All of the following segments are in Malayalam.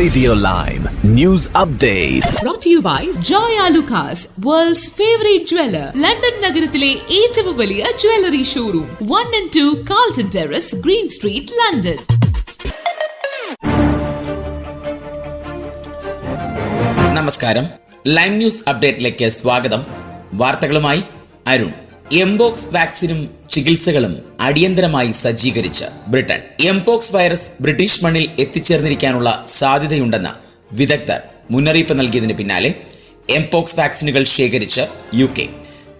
Radio Lime. News Update. brought to you by Joy Alucas, world's favorite jeweler. London നഗരത്തിലെ ഏറ്റവും വലിയ jewellery showroom one and two Carlton Terrace Green Street London നമസ്കാരം. ലൈവ് ന്യൂസ് അപ്ഡേറ്റിലേക്ക് സ്വാഗതം. വാർത്തകളുമായി അരുൺ. എംബോക്സ് വാക്സിനും ചികിത്സകളും അടിയന്തരമായി സജ്ജീകരിച്ച് ബ്രിട്ടൻ എംപോക്സ് വൈറസ് ബ്രിട്ടീഷ് മണ്ണിൽ എത്തിച്ചേർന്നിരിക്കാനുള്ള സാധ്യതയുണ്ടെന്ന് വിദഗ്ധർ മുന്നറിയിപ്പ് നൽകിയതിന് പിന്നാലെ എംപോക്സ് വാക്സിനുകൾ ശേഖരിച്ച് U K.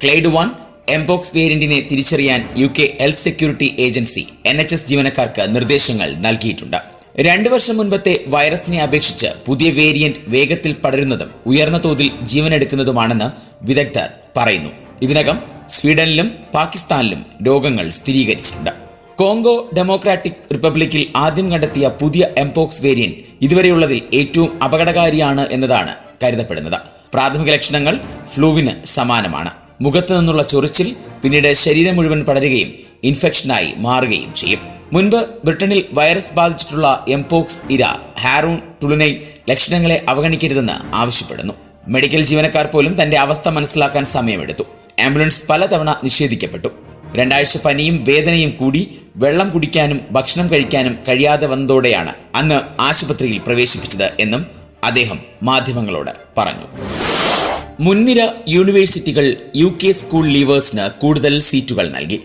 Clade one mpox വേരിയന്റിനെ തിരിച്ചറിയാൻ U K health security agency N H S ജീവനക്കാർക്ക് നിർദ്ദേശങ്ങൾ നൽകിയിട്ടുണ്ട്. രണ്ടു വർഷം മുൻപത്തെ വൈറസിനെ അപേക്ഷിച്ച് പുതിയ വേരിയന്റ് വേഗത്തിൽ പടരുന്നതും ഉയർന്ന തോതിൽ ജീവനെടുക്കുന്നതുമാണെന്ന് വിദഗ്ധർ പറയുന്നു. ഇതിനകം സ്വീഡനിലും പാകിസ്ഥാനിലും രോഗങ്ങൾ സ്ഥിരീകരിച്ചിട്ടുണ്ട്. കോങ്കോ ഡെമോക്രാറ്റിക് റിപ്പബ്ലിക്കിൽ ആദ്യം കണ്ടെത്തിയ പുതിയ എംപോക്സ് വേരിയന്റ് ഇതുവരെയുള്ളതിൽ ഏറ്റവും അപകടകാരിയാണ് എന്നതാണ് കരുതപ്പെടുന്നത്. പ്രാഥമിക ലക്ഷണങ്ങൾ ഫ്ലൂവിന് സമാനമാണ്. മുഖത്തു നിന്നുള്ള ചൊറിച്ചിൽ പിന്നീട് ശരീരം മുഴുവൻ പടരുകയും ഇൻഫെക്ഷനായി മാറുകയും ചെയ്യും. മുൻപ് ബ്രിട്ടനിൽ വൈറസ് ബാധിച്ചിട്ടുള്ള എംപോക്സ് ഇര ഹാറൂൺ ടുളുനൈൻ ലക്ഷണങ്ങളെ അവഗണിക്കരുതെന്ന് ആവശ്യപ്പെടുന്നു. മെഡിക്കൽ ജീവനക്കാർ പോലും തന്റെ അവസ്ഥ മനസ്സിലാക്കാൻ സമയമെടുത്തു. ആംബുലൻസ് പലതവണ നിഷേധിക്കപ്പെട്ടു. രണ്ടാഴ്ച പനിയും വേദനയും കൂടി വെള്ളം കുടിക്കാനും ഭക്ഷണം കഴിക്കാനും കഴിയാതെ വന്നതോടെയാണ് അന്ന് ആശുപത്രിയിൽ പ്രവേശിപ്പിച്ചത് എന്നും അദ്ദേഹം മാധ്യമങ്ങളോട് പറഞ്ഞു. മുൻനിര യൂണിവേഴ്സിറ്റികൾ യു കെ സ്കൂൾ ലീവേഴ്സിന് കൂടുതൽ സീറ്റുകൾ നൽകി.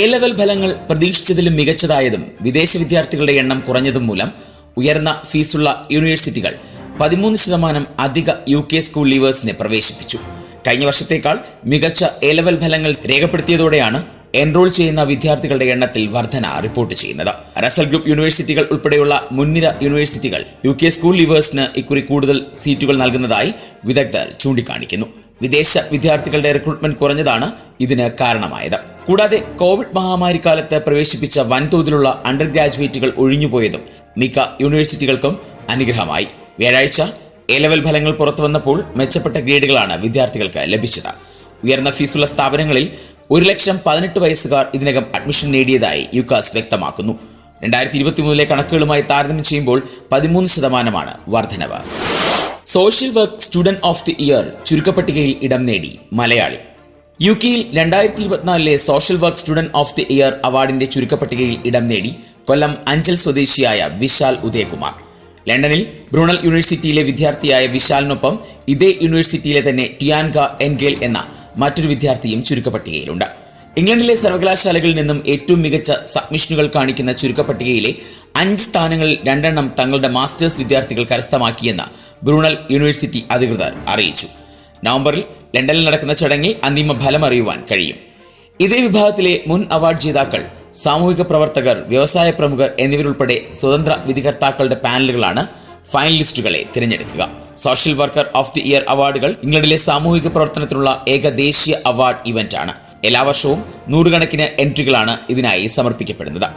എ ലെവൽ ഫലങ്ങൾ പ്രതീക്ഷിച്ചതിലും മികച്ചതായതും വിദേശ വിദ്യാർത്ഥികളുടെ എണ്ണം കുറഞ്ഞതും മൂലം ഉയർന്ന ഫീസുള്ള യൂണിവേഴ്സിറ്റികൾ പതിമൂന്ന് ശതമാനം അധിക യു കെ സ്കൂൾ ലീവേഴ്സിനെ പ്രവേശിപ്പിച്ചു. കഴിഞ്ഞ വർഷത്തേക്കാൾ മികച്ച എ ലെവൽ ഫലങ്ങൾ രേഖപ്പെടുത്തിയതോടെയാണ് എൻറോൾ ചെയ്യുന്ന വിദ്യാർത്ഥികളുടെ എണ്ണത്തിൽ വർധന റിപ്പോർട്ട് ചെയ്യുന്നത്. റസൽ ഗ്രൂപ്പ് യൂണിവേഴ്സിറ്റികൾ ഉൾപ്പെടെയുള്ള മുൻനിര യൂണിവേഴ്സിറ്റികൾ യു കെ സ്കൂൾ ലീവേഴ്സിന് ഇക്കുറി കൂടുതൽ സീറ്റുകൾ നൽകുന്നതായി വിദഗ്ധർ ചൂണ്ടിക്കാണിക്കുന്നു. വിദേശ വിദ്യാർത്ഥികളുടെ റിക്രൂട്ട്മെന്റ് കുറഞ്ഞതാണ് ഇതിന് കാരണമായത്. കൂടാതെ കോവിഡ് മഹാമാരി കാലത്ത് പ്രവേശിപ്പിച്ച വൻതോതിലുള്ള അണ്ടർ ഗ്രാജുവേറ്റുകൾ ഒഴിഞ്ഞുപോയതും മിക്ക യൂണിവേഴ്സിറ്റികൾക്കും അനുഗ്രഹമായി. വ്യാഴാഴ്ച എ ലെവൽ ഫലങ്ങൾ പുറത്തു വന്നപ്പോൾ മെച്ചപ്പെട്ട ഗ്രേഡുകളാണ് വിദ്യാർത്ഥികൾക്ക് ലഭിച്ചത്. ഉയർന്ന ഫീസുള്ള സ്ഥാപനങ്ങളിൽ ഒരു ലക്ഷം പതിനെട്ട് വയസ്സുകാർ ഇതിനകം അഡ്മിഷൻ നേടിയതായി യുക്കാസ് വ്യക്തമാക്കുന്നു. രണ്ടായിരത്തി ഇരുപത്തി മൂന്നിലെ കണക്കുകളുമായി താരതമ്യം ചെയ്യുമ്പോൾ പതിമൂന്ന് ശതമാനമാണ് വർധനവ്. Social work student of the year ചുരുക്കപ്പട്ടികയിൽ ഇടം നേടി മലയാളി. യു കെയിൽ രണ്ടായിരത്തി ഇരുപത്തിനാലിലെ social work student of the year അവാർഡിന്റെ ചുരുക്കപ്പട്ടികയിൽ ഇടം നേടി കൊല്ലം അഞ്ചൽ സ്വദേശിയായ വിശാൽ ഉദയകുമാർ. ലണ്ടനിൽ ബ്രൂണൽ യൂണിവേഴ്സിറ്റിയിലെ വിദ്യാർത്ഥിയായ വിശാലിനൊപ്പം ഇതേ യൂണിവേഴ്സിറ്റിയിലെ തന്നെ ടിയാൻഗ എൻഗേൽ എന്ന മറ്റൊരു വിദ്യാർത്ഥിയും ചുരുക്കപ്പട്ടികയിലുണ്ട്. ഇംഗ്ലണ്ടിലെ സർവകലാശാലകളിൽ നിന്നും ഏറ്റവും മികച്ച സബ്മിഷനുകൾ കാണിക്കുന്ന ചുരുക്കപ്പട്ടികയിലെ അഞ്ച് സ്ഥാനങ്ങളിൽ രണ്ടെണ്ണം തങ്ങളുടെ മാസ്റ്റേഴ്സ് വിദ്യാർത്ഥികൾ കരസ്ഥമാക്കിയെന്ന് ബ്രൂണൽ യൂണിവേഴ്സിറ്റി അധികൃതർ അറിയിച്ചു. നവംബറിൽ ലണ്ടനിൽ നടക്കുന്ന ചടങ്ങിൽ അന്തിമ ഫലം അറിയുവാൻ കഴിയും. ഇതേ വിഭാഗത്തിലെ മുൻ അവാർഡ് ജേതാക്കൾ സാമൂഹിക പ്രവർത്തകർ വ്യവസായ പ്രമുഖർ എന്നിവരുൾപ്പെടെ സ്വതന്ത്ര വിധികർത്താക്കളുടെ പാനലുകളാണ് ഫൈനലിസ്റ്റുകളെ തിരഞ്ഞെടുക്കുക. Social worker of the year അവാർഡുകൾ ഇംഗ്ലണ്ടിലെ സാമൂഹിക പ്രവർത്തനത്തിനുള്ള ഏക ദേശീയ അവാർഡ് ഇവന്റ് ആണ് എല്ലാ വർഷവും നൂറുകണക്കിന് എൻട്രികളാണ് ഇതിനായി സമർപ്പിക്കപ്പെടുന്നത്.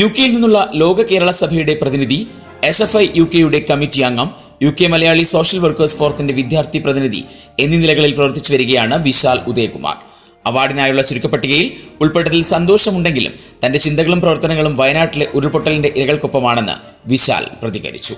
യു കെയിൽ നിന്നുള്ള ലോക കേരള സഭയുടെ പ്രതിനിധി എസ് എഫ് ഐ യു കെയുടെ കമ്മിറ്റി അംഗം U K Malayali social workers ഫോറത്തിന്റെ വിദ്യാർത്ഥി പ്രതിനിധി എന്നീ നിലകളിൽ പ്രവർത്തിച്ചു വരികയാണ് വിശാൽ ഉദയകുമാർ. അവാർഡിനായുള്ള ചുരുക്കപ്പട്ടികയിൽ ഉൾപ്പെട്ടതിൽ സന്തോഷമുണ്ടെങ്കിലും തന്റെ ചിന്തകളും പ്രവർത്തനങ്ങളും വയനാട്ടിലെ ഉരുൾപൊട്ടലിന്റെ ഇരകൾക്കൊപ്പമാണെന്ന് വിശാൽ പ്രതികരിച്ചു.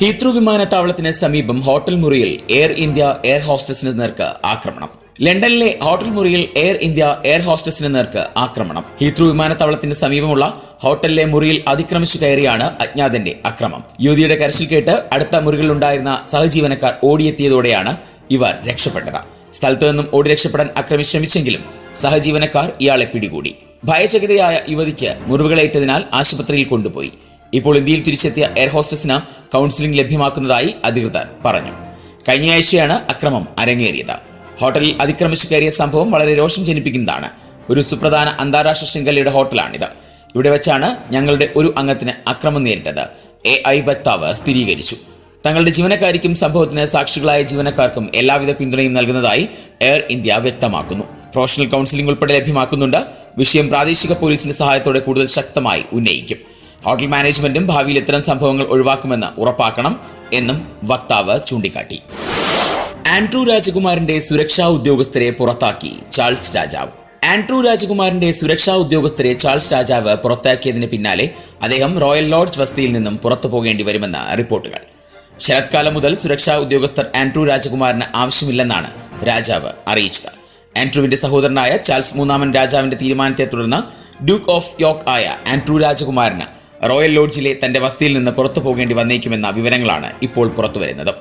ഹീത്രൂ വിമാനത്താവളത്തിന് സമീപം ഹോട്ടൽ മുറിയിൽ എയർ ഇന്ത്യ എയർ ഹോസ്റ്റസിന് നേർക്ക് ആക്രമണം. ലണ്ടനിലെ ഹോട്ടൽ മുറിയിൽ എയർ ഇന്ത്യ എയർ ഹോസ്റ്റസിന് നേർക്ക് ആക്രമണം. ഹീത്രൂ വിമാനത്താവളത്തിന് സമീപമുള്ള ഹോട്ടലിലെ മുറിയിൽ അതിക്രമിച്ചു കയറിയാണ് അജ്ഞാതന്റെ അക്രമം. യുവതിയുടെ കരച്ചിൽ കേട്ട് അടുത്ത മുറികളിലുണ്ടായിരുന്ന സഹജീവനക്കാർ ഓടിയെത്തിയതോടെയാണ് ഇവർ രക്ഷപ്പെട്ടത്. സ്ഥലത്തു നിന്നും ഓടി രക്ഷപ്പെടാൻ അക്രമി ശ്രമിച്ചെങ്കിലും സഹജീവനക്കാർ ഇയാളെ പിടികൂടി. ഭയചകിതയായ യുവതിക്ക് മുറിവുകളേറ്റതിനാൽ ആശുപത്രിയിൽ കൊണ്ടുപോയി. ഇപ്പോൾ ഇന്ത്യയിൽ തിരിച്ചെത്തിയ എയർ ഹോസ്റ്റസിന് കൗൺസിലിംഗ് ലഭ്യമാക്കുന്നതായി അധികൃതർ പറഞ്ഞു. കഴിഞ്ഞയാഴ്ചയാണ് അക്രമം അരങ്ങേറിയത്. ഹോട്ടലിൽ അതിക്രമിച്ചു കയറിയ സംഭവം വളരെ രോഷം ജനിപ്പിക്കുന്നതാണ്. ഒരു സുപ്രധാന അന്താരാഷ്ട്ര ശൃംഖലയുടെ ഹോട്ടലാണിത്. ഇവിടെ വെച്ചാണ് ഞങ്ങളുടെ ഒരു അംഗത്തിന് അക്രമം നേരിട്ടത്. എ ഐ വക്താവ് സ്ഥിരീകരിച്ചു. തങ്ങളുടെ ജീവനക്കാരിക്കും സംഭവത്തിന് സാക്ഷികളായ ജീവനക്കാർക്കും എല്ലാവിധ പിന്തുണയും നൽകുന്നതായി എയർ ഇന്ത്യ വ്യക്തമാക്കുന്നു. പ്രൊഫഷണൽ കൗൺസിലിംഗ് ഉൾപ്പെടെ ലഭ്യമാക്കുന്നുണ്ട്. വിഷയം പ്രാദേശിക പോലീസിന്റെ സഹായത്തോടെ കൂടുതൽ ശക്തമായി ഉന്നയിക്കും. ഹോട്ടൽ മാനേജ്മെന്റും ഭാവിയിൽ ഇത്തരം സംഭവങ്ങൾ ഒഴിവാക്കുമെന്ന് ഉറപ്പാക്കണം എന്നും വക്താവ് ചൂണ്ടിക്കാട്ടി. ആൻഡ്രൂ രാജകുമാരന്റെ സുരക്ഷാ ഉദ്യോഗസ്ഥരെ പുറത്താക്കി ചാൾസ് രാജാവ്. ആൻഡ്രൂ രാജകുമാരന്റെ സുരക്ഷാ ഉദ്യോഗസ്ഥരെ ചാൾസ് രാജാവ് പുറത്താക്കിയതിന് പിന്നാലെ അദ്ദേഹം റോയൽ ലോഡ്ജ് വസതിയിൽ നിന്നും പുറത്തു പോകേണ്ടി വരുമെന്ന് റിപ്പോർട്ടുകൾ. ശരത്കാലം മുതൽ സുരക്ഷാ ഉദ്യോഗസ്ഥർ ആൻഡ്രൂ രാജകുമാരന് ആവശ്യമില്ലെന്നാണ് രാജാവ് അറിയിച്ചത്. ആൻഡ്രൂവിന്റെ സഹോദരനായ ചാൾസ് മൂന്നാമൻ രാജാവിന്റെ തീരുമാനത്തെ തുടർന്ന് ഡ്യൂക്ക് ഓഫ് യോക്ക് ആയ ആൻഡ്രൂ രാജകുമാരന് റോയൽ ലോഡ്ജിലെ തന്റെ വസതിയിൽ നിന്ന് പുറത്തു പോകേണ്ടി വന്നേക്കുമെന്ന വിവരങ്ങളാണ് ഇപ്പോൾ പുറത്തുവരുന്നത്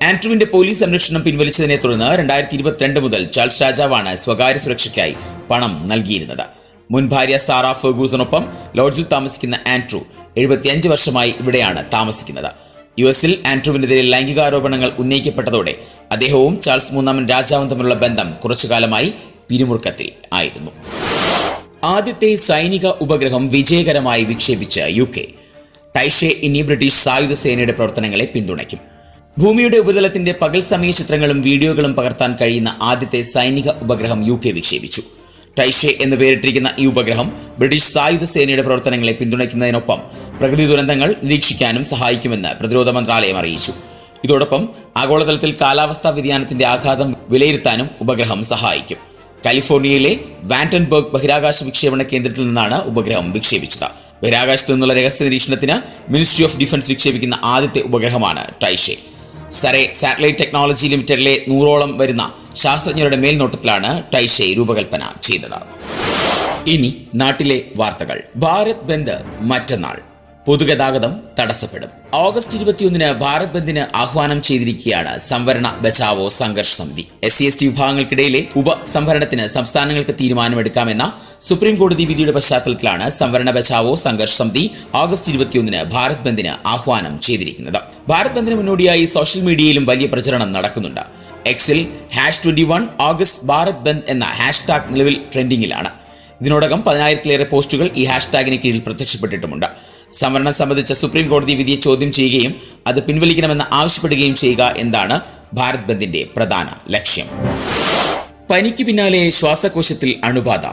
ആൻഡ്രൂവിന്റെ പോലീസ് സംരക്ഷണം പിൻവലിച്ചതിനെ തുടർന്ന് രണ്ടായിരത്തി ഇരുപത്തിരണ്ട് മുതൽ ചാൾസ് രാജാവാണ് സ്വകാര്യ സുരക്ഷയ്ക്കായി പണം നൽകിയിരുന്നത്. മുൻ ഭാര്യ സാറ ഫെർഗൂസനൊപ്പം ലോഡ്ജിൽ താമസിക്കുന്ന ആൻഡ്രൂ എഴുപത്തിയഞ്ച് വർഷമായി ഇവിടെയാണ് താമസിക്കുന്നത്. യു എസിൽ ആൻഡ്രൂവിനെതിരെ ലൈംഗികാരോപണങ്ങൾ ഉന്നയിക്കപ്പെട്ടതോടെ അദ്ദേഹവും ചാൾസ് മൂന്നാമൻ രാജാവും തമ്മിലുള്ള ബന്ധം കുറച്ചുകാലമായി പിരിമുറുക്കത്തിൽ ആയിരുന്നു. ആദ്യത്തെ സൈനിക ഉപഗ്രഹം വിജയകരമായി വിക്ഷേപിച്ച യു കെ ടൈഷെ ഇനി ബ്രിട്ടീഷ് സായുധ സേനയുടെ പ്രവർത്തനങ്ങളെ പിന്തുണയ്ക്കും. ഭൂമിയുടെ ഉപരിതലത്തിന്റെ പകൽ സമയ ചിത്രങ്ങളും വീഡിയോകളും പകർത്താൻ കഴിയുന്ന ആദ്യത്തെ സൈനിക ഉപഗ്രഹം യു കെ വിക്ഷേപിച്ചു. ടൈഷെ എന്ന് പേരിട്ടിരിക്കുന്ന ഈ ഉപഗ്രഹം ബ്രിട്ടീഷ് സായുധ സേനയുടെ പ്രവർത്തനങ്ങളെ പിന്തുണയ്ക്കുന്നതിനൊപ്പം പ്രകൃതി ദുരന്തങ്ങൾ നിരീക്ഷിക്കാനും സഹായിക്കുമെന്ന് പ്രതിരോധ മന്ത്രാലയം അറിയിച്ചു. ഇതോടൊപ്പം ആഗോളതലത്തിൽ കാലാവസ്ഥാ വ്യതിയാനത്തിന്റെ ആഘാതം വിലയിരുത്താനും ഉപഗ്രഹം സഹായിക്കും. കാലിഫോർണിയയിലെ വാന്റൻബർഗ് ബഹിരാകാശ വിക്ഷേപണ കേന്ദ്രത്തിൽ നിന്നാണ് ഉപഗ്രഹം വിക്ഷേപിച്ചത്. ബഹിരാകാശത്തു നിന്നുള്ള രഹസ്യ നിരീക്ഷണത്തിന് മിനിസ്ട്രി ഓഫ് ഡിഫൻസ് വിക്ഷേപിക്കുന്ന ആദ്യത്തെ ഉപഗ്രഹമാണ് ടൈഷെ. സറെ സാറ്റലൈറ്റ് ടെക്നോളജി ലിമിറ്റഡിലെ നൂറോളം വരുന്ന ശാസ്ത്രജ്ഞരുടെ മേൽനോട്ടത്തിലാണ് ടൈഷെ രൂപകൽപ്പന ചെയ്തത്. ഇനി നാട്ടിലെ വാർത്തകൾ. ഭാരത് ബന്ദ് മറ്റന്നാൾ. പൊതുഗതാഗതം തടസ്സപ്പെടും. ഓഗസ്റ്റ് ഇരുപത്തിയൊന്നിന് ഭാരത് ബന്ദിന് ആഹ്വാനം ചെയ്തിരിക്കുകയാണ് Samvaran Bachao Sangharsh Samiti. S C S T വിഭാഗങ്ങൾക്കിടയിലെ ഉപസംഭരണത്തിന് സംസ്ഥാനങ്ങൾക്ക് തീരുമാനമെടുക്കാമെന്ന സുപ്രീം കോടതി വിധിയുടെ പശ്ചാത്തലത്തിലാണ് സംവരണ ബച്ചാവോ സംഘർഷ് സമിതി ഓഗസ്റ്റ് ഇരുപത്തിയൊന്നിന് ഭാരത് ബന്ദിന് ആഹ്വാനം ചെയ്തിരിക്കുന്നത്. ഭാരത് ബന്ദിന് മുന്നോടിയായി സോഷ്യൽ മീഡിയയിലും വലിയ പ്രചരണം നടക്കുന്നുണ്ട്. എക്സിൽ hash twenty one August Bharat Bandh എന്ന ഹാഷ്ടാഗ് നിലവിൽ ട്രെൻഡിങ്ങിലാണ്. ഇതിനോടകം പതിനായിരത്തിലേറെ പോസ്റ്റുകൾ ഈ ഹാഷ്ടാഗിന് കീഴിൽ പ്രത്യക്ഷപ്പെട്ടിട്ടുമുണ്ട്. സംവരണം സംബന്ധിച്ച സുപ്രീം കോടതി വിധിയെ ചോദ്യം ചെയ്യുകയും അത് പിൻവലിക്കണമെന്ന് ആവശ്യപ്പെടുകയും ചെയ്യുക എന്നാണ് ഭാരത് ബന്ദിന്റെ പ്രധാന ലക്ഷ്യം. പനിക്ക് പിന്നാലെ ശ്വാസകോശത്തിൽ അണുബാധ.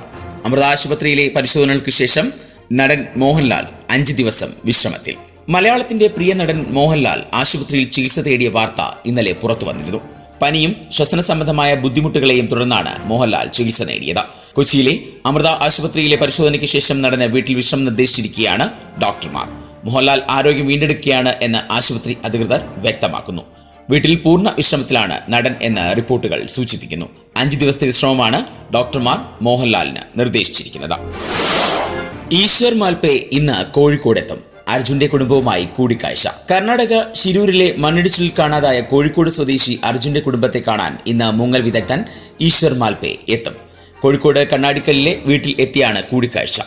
അമൃത ആശുപത്രിയിലെ പരിശോധനകൾക്ക് ശേഷം നടൻ മോഹൻലാൽ അഞ്ച് ദിവസം വിശ്രമത്തിൽ. മലയാളത്തിന്റെ പ്രിയ നടൻ മോഹൻലാൽ ആശുപത്രിയിൽ ചികിത്സ തേടിയ വാർത്ത ഇന്നലെ പുറത്തു വന്നിരുന്നു പനിയും ശ്വസന സംബന്ധമായ ബുദ്ധിമുട്ടുകളെയും തുടർന്നാണ് മോഹൻലാൽ ചികിത്സ നേടിയത്. കൊച്ചിയിലെ അമൃത ആശുപത്രിയിലെ പരിശോധനയ്ക്ക് ശേഷം നടന്ന വീട്ടിൽ വിഷം നിർദ്ദേശിച്ചിരിക്കുകയാണ് ഡോക്ടർമാർ. മോഹൻലാൽ ആരോഗ്യം വീണ്ടെടുക്കുകയാണ് എന്ന് ആശുപത്രി അധികൃതർ വ്യക്തമാക്കുന്നു. വീട്ടിൽ പൂർണ വിശ്രമത്തിലാണ് നടൻ എന്ന് റിപ്പോർട്ടുകൾ സൂചിപ്പിക്കുന്നു. അഞ്ച് ദിവസത്തെ വിശ്രമമാണ് ഡോക്ടർമാർ മോഹൻലാലിന് നിർദ്ദേശിച്ചിരിക്കുന്നത്. ഈശ്വർ മാൽപേ ഇന്ന് കോഴിക്കോടെത്തും. അർജുന്റെ കുടുംബവുമായി കൂടിക്കാഴ്ച. കർണാടക ശിരൂരിലെ മണ്ണിടിച്ചിലിൽ കാണാതായ കോഴിക്കോട് സ്വദേശി അർജുന്റെ കുടുംബത്തെ കാണാൻ ഇന്ന് മുങ്ങൽ വിദഗ്ധൻ ഈശ്വർ മാൽപേ എത്തും. കോഴിക്കോട് കണ്ണാടിക്കലിലെ വീട്ടിൽ എത്തിയാണ് കൂടിക്കാഴ്ച.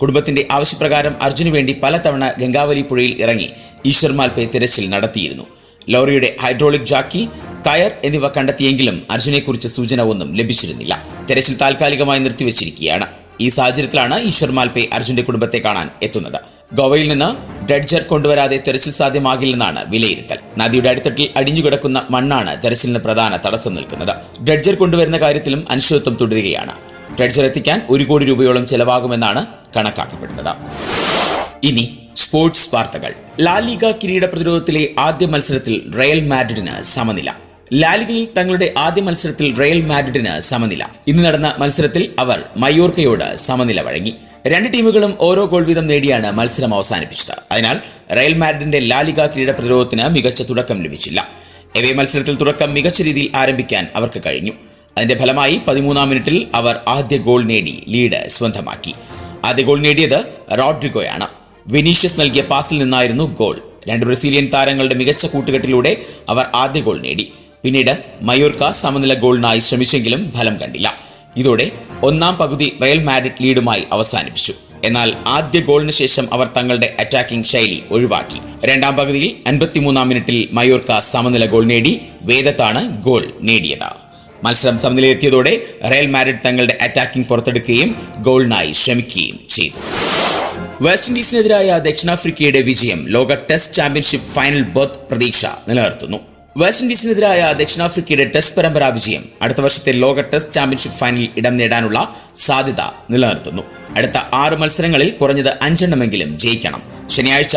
കുടുംബത്തിന്റെ ആവശ്യപ്രകാരം അർജുന് വേണ്ടി പലതവണ ഗംഗാവലി പുഴയിൽ ഇറങ്ങി ഈശ്വർ മാൽപെ തിരച്ചിൽ നടത്തിയിരുന്നു. ലോറിയുടെ ഹൈഡ്രോളിക് ജാക്കി കയർ എന്നിവ കണ്ടെത്തിയെങ്കിലും അർജുനെക്കുറിച്ച് സൂചന ഒന്നും ലഭിച്ചിരുന്നില്ല. തെരച്ചിൽ താൽക്കാലികമായി നിർത്തിവച്ചിരിക്കുകയാണ്. ഈ സാഹചര്യത്തിലാണ് ഈശ്വർ മാൽപെ അർജുന്റെ കുടുംബത്തെ കാണാൻ എത്തുന്നത്. ഗോവയിൽ നിന്ന് ഡ്രഡ്ജർ കൊണ്ടുവരാതെ തെരച്ചിൽ സാധ്യമാകില്ലെന്നാണ് വിലയിരുത്തൽ. നദിയുടെ അടിത്തട്ടിൽ അടിഞ്ഞുകിടക്കുന്ന മണ്ണാണ് തെരച്ചിലിന് പ്രധാന തടസ്സം നിൽക്കുന്നത്. ഡ്രഡ്ജർ കൊണ്ടുവരുന്ന കാര്യത്തിലും അനിശ്ചിതത്വം തുടരുകയാണ്. ഡ്രഡ്ജർ എത്തിക്കാൻ ഒരു കോടി രൂപയോളം ചെലവാകുമെന്നാണ് കണക്കാക്കപ്പെടുന്നത്. ഇനി സ്പോർട്സ് വാർത്തകൾ. ലാലിഗ കിരീട പ്രതിരോധത്തിലെ ആദ്യ മത്സരത്തിൽ റയൽ മാഡ്രിഡിന് സമനില. ലാലിഗയിൽ തങ്ങളുടെ ആദ്യ മത്സരത്തിൽ റയൽ മാഡ്രിഡിന് സമനില. ഇന്ന് നടന്ന മത്സരത്തിൽ അവർ മയോർക്കയോട് സമനില വഴങ്ങി. രണ്ട് ടീമുകളും ഓരോ ഗോൾ വീതം നേടിയാണ് മത്സരം അവസാനിപ്പിച്ചത്. അതിനാൽ റയൽ മാഡ്രിഡിന്റെ ലാലിക കിരീട പ്രതിരോധത്തിന് മികച്ച തുടക്കം ലഭിച്ചില്ല. എവേ മത്സരത്തിൽ തുടക്കം മികച്ച രീതിയിൽ ആരംഭിക്കാൻ അവർക്ക് കഴിഞ്ഞു. അതിന്റെ ഫലമായി പതിമൂന്നാം മിനിറ്റിൽ അവർ ആദ്യ ഗോൾ നേടി ലീഡ് സ്വന്തമാക്കി. ആദ്യ ഗോൾ നേടിയത് റോഡ്രിഗോയാണ്. വിനീഷ്യസ് നൽകിയ പാസിൽ നിന്നായിരുന്നു ഗോൾ. രണ്ട് ബ്രസീലിയൻ താരങ്ങളുടെ മികച്ച കൂട്ടുകെട്ടിലൂടെ അവർ ആദ്യ ഗോൾ നേടി. പിന്നീട് മയോർക്ക സമനില ഗോളിനായി ശ്രമിച്ചെങ്കിലും ഫലം കണ്ടില്ല. ഇതോടെ ഒന്നാം പകുതി റയൽ മാഡ്രിഡ് ലീഡുമായി അവസാനിപ്പിച്ചു. എന്നാൽ ആദ്യ ഗോളിന് ശേഷം അവർ തങ്ങളുടെ അറ്റാക്കിംഗ് ശൈലി ഒഴിവാക്കി. രണ്ടാം പകുതിയിൽ അൻപത്തിമൂന്നാം മിനിറ്റിൽ മയോർക്ക സമനില ഗോൾ നേടി. വേദത്താണ് ഗോൾ നേടിയത്. മത്സരം സമനിലയെത്തിയതോടെ റയൽ മാഡ്രിഡ് തങ്ങളുടെ അറ്റാക്കിംഗ് പുറത്തെടുക്കുകയും ഗോളിനായി ശ്രമിക്കുകയും ചെയ്തു. വെസ്റ്റ് ഇൻഡീസിനെതിരായ ദക്ഷിണാഫ്രിക്കയുടെ വിജയം ലോക ടെസ്റ്റ് ചാമ്പ്യൻഷിപ്പ് ഫൈനൽ ബർത്ത് പ്രതീക്ഷ നിലനിർത്തുന്നു. വെസ്റ്റ് ഇൻഡീസിനെതിരായ ദക്ഷിണാഫ്രിക്കയുടെ ടെസ്റ്റ് പരമ്പരാ വിജയം അടുത്ത വർഷത്തെ ലോക ടെസ്റ്റ് ചാമ്പ്യൻഷിപ്പ് ഫൈനലിൽ ഇടം നേടാനുള്ള സാധ്യത നിലനിർത്തുന്നു. അടുത്ത ആറ് മത്സരങ്ങളിൽ കുറഞ്ഞത് അഞ്ചെണ്ണമെങ്കിലും ജയിക്കണം. ശനിയാഴ്ച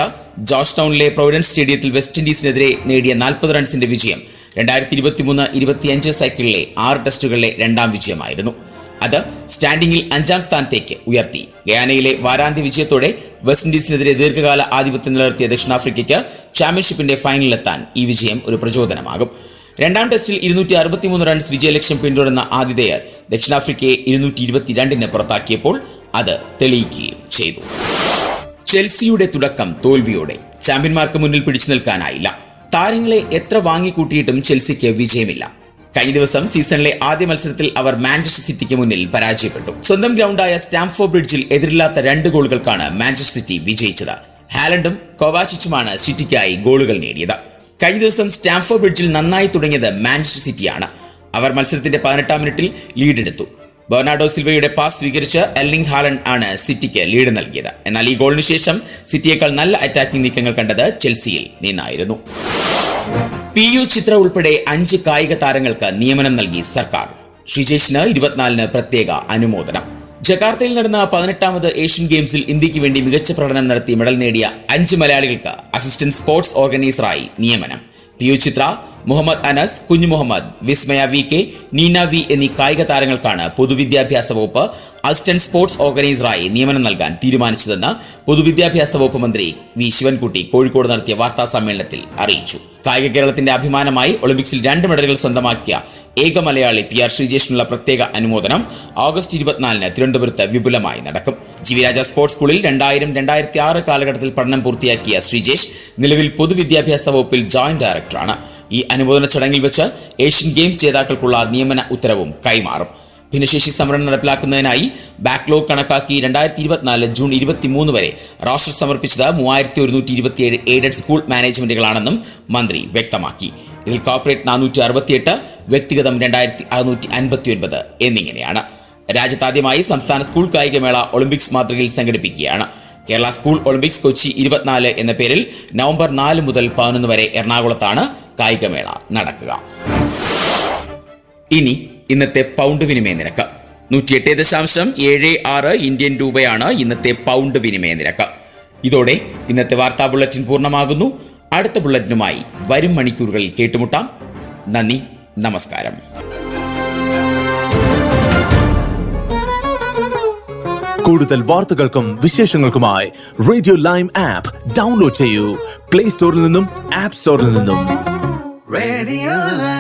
ജോർജ് ടൗണിലെ പ്രൊവിഡൻസ് സ്റ്റേഡിയത്തിൽ വെസ്റ്റ് ഇൻഡീസിനെതിരെ നേടിയ നാൽപ്പത് റൺസിന്റെ വിജയം രണ്ടായിരത്തി ഇരുപത്തിമൂന്ന് ഇരുപത്തിയഞ്ച് സൈക്കിളിലെ ആറ് ടെസ്റ്റുകളിലെ രണ്ടാം വിജയമായിരുന്നു. അത് സ്റ്റാൻഡിംഗിൽ അഞ്ചാം സ്ഥാനത്തേക്ക് ഉയർത്തി. ഗയാനയിലെ വാരാന്ത്യ വിജയത്തോടെ വെസ്റ്റ് ഇൻഡീസിനെതിരെ ദീർഘകാല ആധിപത്യം നിലനിർത്തിയ ദക്ഷിണാഫ്രിക്കയ്ക്ക് ചാമ്പ്യൻഷിപ്പിന്റെ ഫൈനലിലെത്താൻ ഈ വിജയം ഒരു പ്രചോദനമാകും. രണ്ടാം ടെസ്റ്റിൽ ഇരുന്നൂറ്റി അറുപത്തിമൂന്ന് റൺസ് വിജയലക്ഷ്യം പിന്തുടർന്ന ആതിഥേയർ ദക്ഷിണാഫ്രിക്കയെ ഇരുന്നൂറ്റി ഇരുപത്തിരണ്ടിന് പുറത്താക്കിയപ്പോൾ അത് തെളിയിക്കുകയും ചെയ്തു. ചെൽസിയുടെ തുടക്കം തോൽവിയോടെ ചാമ്പ്യന്മാർക്ക് മുന്നിൽ പിടിച്ചു നിൽക്കാനായില്ല. താരങ്ങളെ എത്ര വാങ്ങിക്കൂട്ടിയിട്ടും ചെൽസിക്ക് വിജയമില്ല. കഴിഞ്ഞ ദിവസം സീസണിലെ ആദ്യ മത്സരത്തിൽ അവർ മാഞ്ചസ്റ്റർ സിറ്റിക്ക് മുന്നിൽ പരാജയപ്പെട്ടു. സ്വന്തം ഗ്രൗണ്ടായ സ്റ്റാംഫോർഡ് ബ്രിഡ്ജിൽ എതിരില്ലാത്ത രണ്ട് ഗോളുകൾക്കാണ് മാഞ്ചസ്റ്റർ സിറ്റി വിജയിച്ചത്. ഹാലൻഡും കൊവാച്ചിച്ചുമാണ് സിറ്റിക്കായി ഗോളുകൾ നേടിയത്. കഴിഞ്ഞ ദിവസം സ്റ്റാംഫോർഡ് ബ്രിഡ്ജിൽ നന്നായി തുടങ്ങിയത് മാഞ്ചസ്റ്റർ സിറ്റിയാണ്. അവർ മത്സരത്തിന്റെ പതിനെട്ടാം മിനിറ്റിൽ ലീഡെടുത്തു. ബെർണാഡോ സിൽവയുടെ പാസ് സ്വീകരിച്ച് എല്ലിംഗ് ഹാലൻഡ് ആണ് സിറ്റിക്ക് ലീഡ് നൽകിയത്. എന്നാൽ ഈ ഗോളിന് ശേഷം സിറ്റിയേക്കാൾ നല്ല അറ്റാക്കിംഗ് നീക്കങ്ങൾ കണ്ടത് ചെൽസിയിൽ നിന്നായിരുന്നു. പി യു ചിത്ര ഉൾപ്പെടെ അഞ്ച് കായിക താരങ്ങൾക്ക് നിയമനം നൽകി സർക്കാർ. ഷിജേഷിന് ഇരുപത്തിനാലിന് പ്രത്യേക അനുമോദനം. ജക്കാർത്തയിൽ നടന്ന പതിനെട്ടാമത് ഏഷ്യൻ ഗെയിംസിൽ ഇന്ത്യയ്ക്ക് വേണ്ടി മികച്ച പ്രകടനം നടത്തി മെഡൽ നേടിയ അഞ്ച് മലയാളികൾക്ക് അസിസ്റ്റന്റ് സ്പോർട്സ് ഓർഗനൈസറായി നിയമനം. P U Chitra Muhammad Anas Kunju Muhammad Vismaya V K Neena V എന്നീ കായിക താരങ്ങൾക്കാണ് പൊതുവിദ്യാഭ്യാസ വകുപ്പ് അസിസ്റ്റന്റ് സ്പോർട്സ് ഓർഗനൈസറായി നിയമനം നൽകാൻ തീരുമാനിച്ചതെന്ന് പൊതുവിദ്യാഭ്യാസ വകുപ്പ് മന്ത്രി വി ശിവൻകുട്ടി കോഴിക്കോട് നടത്തിയ വാർത്താ സമ്മേളനത്തിൽ അറിയിച്ചു. കായിക കേരളത്തിന്റെ അഭിമാനമായി ഒളിമ്പിക്സിൽ രണ്ട് മെഡലുകൾ സ്വന്തമാക്കിയ ഏക മലയാളി പി ആർ ശ്രീജേഷിനുള്ള പ്രത്യേക അനുമോദനം ഓഗസ്റ്റ് ഇരുപത്തിനാലിന് തിരുവനന്തപുരത്ത് വിപുലമായി നടക്കും. ജീവിരാജ സ്പോർട്സ് സ്കൂളിൽ രണ്ടായിരം രണ്ടായിരത്തി ആറ് കാലഘട്ടത്തിൽ പഠനം പൂർത്തിയാക്കിയ ശ്രീജേഷ് നിലവിൽ പൊതുവിദ്യാഭ്യാസ വകുപ്പിൽ ജോയിന്റ് ഡയറക്ടറാണ് ഈ അനുമോദന ചടങ്ങിൽ വെച്ച് ഏഷ്യൻ ഗെയിംസ് ജേതാക്കൾക്കുള്ള നിയമന ഉത്തരവും കൈമാറും. ഭിന്നശേഷി സംവരണം നടപ്പിലാക്കുന്നതിനായി ബാക്ക്ലോഗ് കണക്കാക്കി രണ്ടായിരത്തി ഇരുപത്തിനാല് ജൂൺ ഇരുപത്തിമൂന്ന് വരെ റോസ്റ്റർ സമർപ്പിച്ചത് മൂവായിരത്തി ഒരുന്നൂറ്റി ഇരുപത്തിയേഴ് എയ്ഡഡ് സ്കൂൾ മാനേജ്മെന്റുകളാണെന്നും മന്ത്രി വ്യക്തമാക്കി. ഇതിൽ കോർപ്പറേറ്റ് നാനൂറ്റി അറുപത്തിയെട്ട് വ്യക്തിഗതം രണ്ടായിരത്തി അറുന്നൂറ്റി അൻപത്തി ഒൻപത് എന്നിങ്ങനെയാണ്. രാജ്യത്താദ്യമായി സംസ്ഥാന സ്കൂൾ കായികമേള ഒളിമ്പിക്സ് മാതൃകയിൽ സംഘടിപ്പിക്കുകയാണ്. കേരള സ്കൂൾ ഒളിമ്പിക്സ് കൊച്ചി ഇരുപത്തിനാല് എന്ന പേരിൽ നവംബർ നാല് മുതൽ പതിനൊന്ന് വരെ എറണാകുളത്താണ് കായികമേള നടക്കുക. ഇനി ഇന്നത്തെ പൗണ്ട് വിനിമയ നിരക്ക്. നൂറ്റിയെട്ട് ദശാംശം ഏഴ് ആറ് ഇന്ത്യൻ രൂപയാണ് ഇന്നത്തെ പൗണ്ട് വിനിമയ നിരക്ക്. ഇതോടെ ഇന്നത്തെ വാർത്താ ബുള്ളറ്റിൻ പൂർണമാകുന്നു. അടുത്ത ബുള്ളറ്റിനുമായി വരും മണിക്കൂറുകളിൽ കേട്ടുമുട്ടാം. നന്ദി നമസ്കാരം. കൂടുതൽ വാർത്തകൾക്കും വിശേഷങ്ങൾക്കുമായി റേഡിയോ ലൈം ആപ്പ് ഡൗൺലോഡ് ചെയ്യൂ. പ്ലേ സ്റ്റോറിൽ നിന്നും ആപ്പ് സ്റ്റോറിൽ നിന്നും. റേഡിയോ.